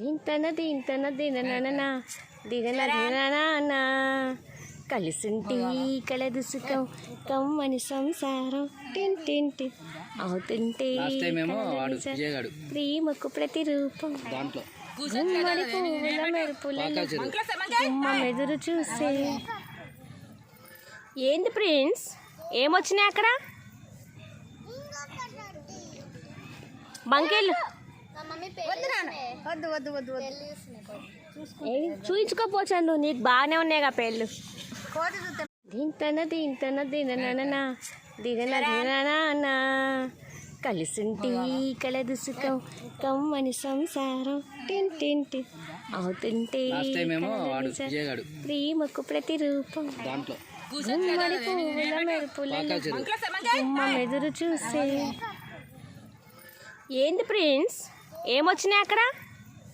దీంతన దీంతన దిననన దిగన దిననా కలిసింటి కలదు సుఖం కమ్మని సంసారం. టిన్ అవుతుంటే ప్రేమకు ప్రతిరూపం. దాంట్లో. గుమ్మడి పువ్వుల మెరుపులలో గుమ్మం ఎదురు చూసే. ఏంది ప్రిన్స్? ఏమొచ్చినాయి అక్కడ? బంకేళ్ళు. వద్దు వద్దు వద్దు వద్దు ఏది చూయించుకోపోచాను నీకు బాగానే ఉన్నాయిగా పేర్లు కోతి చూస్తే దీంతన దీంతన దిననన దిగన దిననా కలిసింటి కలదు సుఖం కమ్మని సంసారం. టిన్ టిన్ టిన్. అవుతుంటే ప్రేమకు ప్రతిరూపం. దాంట్లో. గుమ్మడి పువ్వుల గుమ్మం ఎదురు చూసే. ఏంది ప్రిన్స్? ఏమొచ్చినాయి అక్కడ?